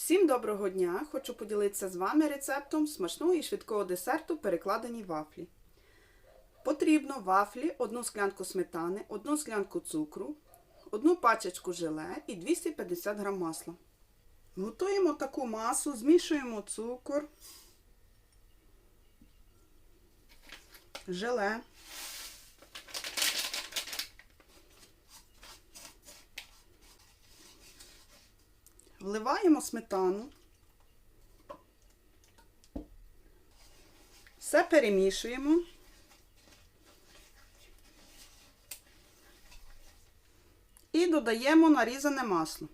Всім доброго дня! Хочу поділитися з вами рецептом смачного і швидкого десерту перекладені вафлі. Потрібно вафлі, одну склянку сметани, одну склянку цукру, одну пачечку желе і 250 г масла. Готуємо таку масу, змішуємо цукор, желе. Вливаємо сметану. Все перемішуємо. І додаємо нарізане масло.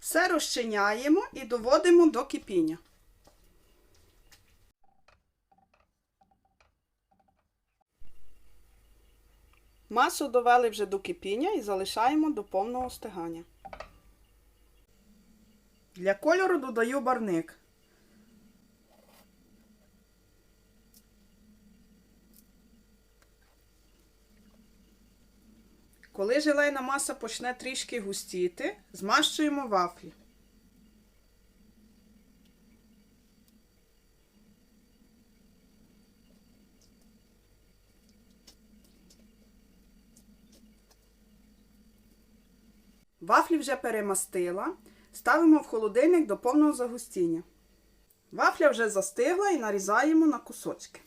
Все розчиняємо і доводимо до кипіння. Масу довели вже до кипіння і залишаємо до повного стигання. Для кольору додаю барник. Коли желейна маса почне трішки густіти, змащуємо вафлі. Вафлі вже перемастила. Ставимо в холодильник до повного загустіння. Вафля вже застигла і нарізаємо на кусочки.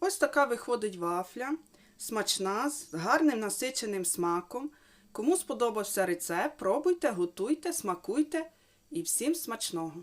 Ось така виходить вафля. Смачна, з гарним насиченим смаком. Кому сподобався рецепт, пробуйте, готуйте, смакуйте і всім смачного!